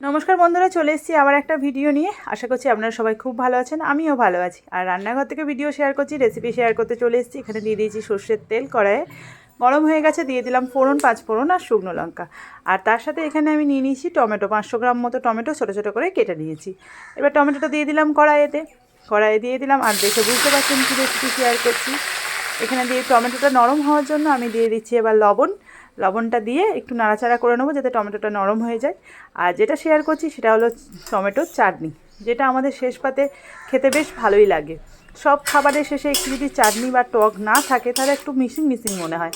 নমস্কার বন্ধুরা, চলে এসেছি আবার একটা ভিডিও নিয়ে। আশা করছি আপনারা সবাই খুব ভালো আছেন, আমিও ভালো আছি। আর রান্নাঘর থেকে ভিডিও শেয়ার করছি রেসিপি শেয়ার করতে চলে এসেছি। এখানে দিয়ে দিয়েছি সর্ষের তেল কড়াইয়ে। গরম হয়ে গেছে, দিয়ে দিলাম ফোড়ন, পাঁচ ফোড়ন আর শুকনো লঙ্কা। আর তার সাথে এখানে আমি নিয়ে নিয়েছি টমেটো, পাঁচশো গ্রাম মতো টমেটো ছোটো ছোটো করে কেটে নিয়েছি। এবার টমেটোটা দিয়ে দিলাম কড়াইয়েতে। কড়াইয়ে দিয়ে দিলাম, আর দেখে বুঝতে পারছেন কী রেসিপি শেয়ার করছি। এখানে দিয়ে টমেটোটা নরম হওয়ার জন্য আমি দিয়ে দিচ্ছি এবার লবণ। লবণটা দিয়ে একটু নাড়াচাড়া করে নেব যাতে টমেটোটা নরম হয়ে যায়। আর যেটা শেয়ার করছি সেটা হলো টমেটোর চাটনি, যেটা আমাদের শেষ পাতে খেতে বেশ ভালোই লাগে। সব খাবারের শেষে একটু যদি চাটনি বা টক না থাকে, তাহলে একটু মিশিং মিশিং মনে হয়।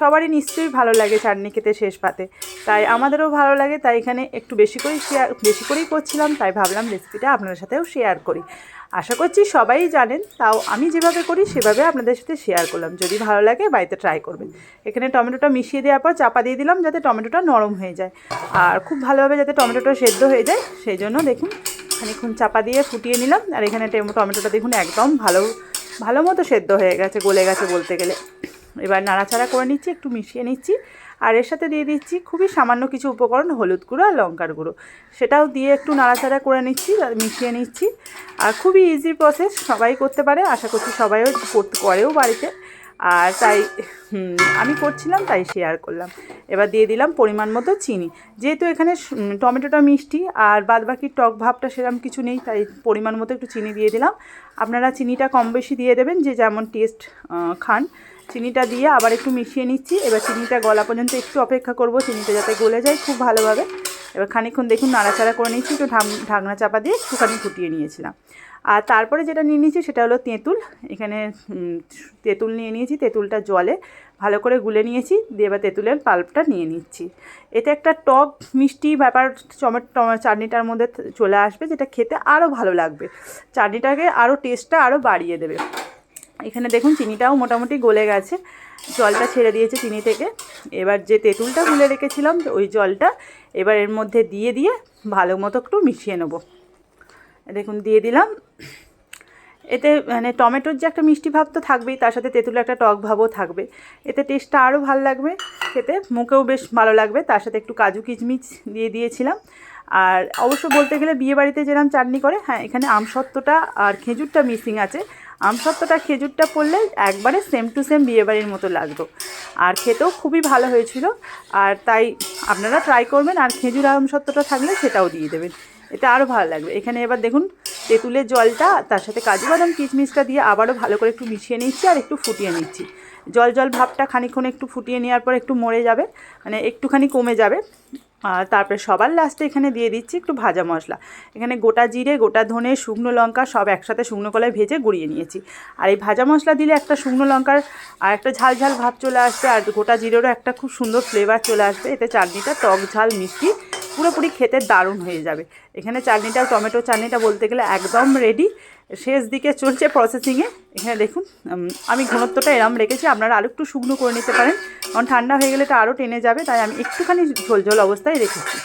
সবারই নিশ্চয়ই ভালো লাগে চাটনি খেতে শেষ পাতে। তাই আমাদেরও ভালো লাগে, তাই এখানে একটু বেশি করেই শেয়ার বেশি করেই করছিলাম, তাই ভাবলাম রেসিপিটা আপনাদের সাথেও শেয়ার করি। আশা করছি সবাই জানেন, তাও আমি যেভাবে করি সেভাবে আপনাদের সাথে শেয়ার করলাম। যদি ভালো লাগে বাড়িতে ট্রাই করবেন। এখানে টমেটোটা মিশিয়ে দেওয়ার পর চাপা দিয়ে দিলাম যাতে টমেটোটা নরম হয়ে যায়। আর খুব ভালোভাবে যাতে টমেটোটা সেদ্ধ হয়ে যায়, সেই জন্য দেখুন খানিক্ষণ চাপা দিয়ে ফুটিয়ে নিলাম। আর এখানে টমেটোটা দেখুন একদম ভালো ভালো মতো সেদ্ধ হয়ে গেছে, গলে গেছে বলতে গেলে। এবার নাড়াচাড়া করে নিচ্ছি, একটু মিশিয়ে নিচ্ছি। আর এর সাথে দিয়ে দিচ্ছি খুবই সামান্য কিছু উপকরণ, হলুদ গুঁড়ো আর লঙ্কার গুঁড়ো। সেটাও দিয়ে একটু নাড়াচাড়া করে নিচ্ছি মিশিয়ে নিচ্ছি। আর খুবই ইজি প্রসেস সবাই করতে পারে, আশা করছি সবাইও করেও বাড়িতে। আর তাই আমি করছিলাম, তাই শেয়ার করলাম। এবার দিয়ে দিলাম পরিমাণ মতো চিনি। যেহেতু এখানে টমেটোটা মিষ্টি, আর বাদবাকি টক ভাবটা সেরকম কিছু নেই, তাই পরিমাণ মতো একটু চিনি দিয়ে দিলাম। আপনারা চিনিটা কম বেশি দিয়ে দেবেন, যে যেমন টেস্ট খান। চিনিটা দিয়ে আবার একটু মিশিয়ে নিচ্ছি। এবার চিনিটা গলা পর্যন্ত একটু অপেক্ষা করব, চিনিটা যাতে গলে যায় খুব ভালোভাবে। এবার খানিক্ষণ দেখুন, নাড়াচাড়া করে নিয়েছি, একটু ঢাকনা চাপা দিয়ে একটুখানি ফুটিয়ে নিয়েছিলাম। আর তারপরে যেটা নিয়ে নিয়েছি সেটা হলো তেঁতুল। এখানে তেঁতুল নিয়ে নিয়েছি, তেঁতুলটা জলে ভালো করে গুলে নিয়েছি, দিয়ে এবার তেঁতুলের পাল্পটা নিয়ে নিচ্ছি। এতে একটা টক, মিষ্টি ব্যাপার টমেটো চাটনিটার মধ্যে চলে আসবে, যেটা খেতে আরও ভালো লাগবে। চাটনিটাকে আরও টেস্টটা আরও বাড়িয়ে দেবে। এখানে দেখুন, চিনিটাও মোটামুটি গলে গেছে। জলটা ছেড়ে দিয়েছে চিনি থেকে। এবার যে তেঁতুলটা গুলে রেখেছিলাম, ওই জলটা এবার এর মধ্যে দিয়ে দিয়ে ভালো মতো একটু মিশিয়ে নেব। দেখুন, দিয়ে দিলাম। এতে মানে টমেটোর যে একটা মিষ্টি ভাব তো থাকবেই, তার সাথে তেঁতুলের একটা টক ভাবও থাকবে। এতে টেস্টটা আরও ভালো লাগবে খেতে, মুখেও বেশ ভালো লাগবে। তার সাথে একটু কাজু কিচমিচ দিয়ে দিয়েছিলাম। আর অবশ্য বলতে গেলে বিয়ে বাড়িতে যেরকম চাটনি করে হ্যাঁ এখানে আমসত্ত্বটা আর খেজুরটা মিসিং আছে। আমসত্ত্বটা খেজুরটা পড়লে একবারে সেম টু সেম বিয়েবাড়ির মতো লাগতো আর খেতেও খুবই ভালো হয়েছিল। আর তাই আপনারা ট্রাই করবেন আর খেজুর আমসত্ত্বটা থাকলে সেটাও দিয়ে দেবেন। এটা আরও ভালো লাগবে। এখানে এবার দেখুন, তেঁতুলের জলটা, তার সাথে কাজু বাদাম কিচমিচটা দিয়ে আবারও ভালো করে একটু মিশিয়ে নিচ্ছি আর একটু ফুটিয়ে নিচ্ছি। জল জল ভাবটা খানিক্ষণ একটু ফুটিয়ে নেওয়ার পর একটু মরে যাবে মানে একটুখানি কমে যাবে। আর তারপরে সবার লাস্টে এখানে দিয়ে দিচ্ছি একটু ভাজা মশলা। এখানে গোটা জিরে, গোটা ধনে, শুকনো লঙ্কা সব একসাথে শুকনো কলায় ভেজে গুঁড়িয়ে নিয়েছি। আর এই ভাজা মশলা দিলে একটা শুকনো লঙ্কার আর একটা ঝাল ঝাল ভাব চলে আসবে, আর গোটা জিরেরও একটা খুব সুন্দর ফ্লেভার চলে আসবে। এতে চাটনিটা টক ঝাল, মিষ্টি পুরোপুরি খেতে দারুণ হয়ে যাবে। এখানে চাটনিটা, টমেটো চাটনিটা বলতে গেলে একদম রেডি শেষ দিকে চলছে প্রসেসিংয়ে এখানে দেখুন আমি ঘনত্বটা এরম রেখেছি, আপনারা আরও একটু শুকনো করে নিতে পারেন। কারণ ঠান্ডা হয়ে গেলে এটা আরও টেনে যাবে, তাই আমি একটুখানি ঝোল ঝোল অবস্থায় রেখেছি।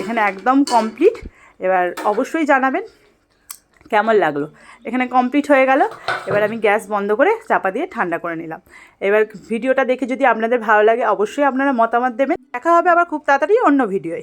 এখানে একদম কমপ্লিট এবার অবশ্যই জানাবেন কেমন লাগল। এখানে কমপ্লিট হয়ে গেল। এবার আমি গ্যাস বন্ধ করে চাপা দিয়ে ঠান্ডা করে নিলাম। এবার ভিডিওটা দেখে যদি আপনাদের ভালো লাগে, অবশ্যই আপনারা মতামত দেবেন। দেখা হবে আবার খুব তাড়াতাড়ি অন্য ভিডিওয়।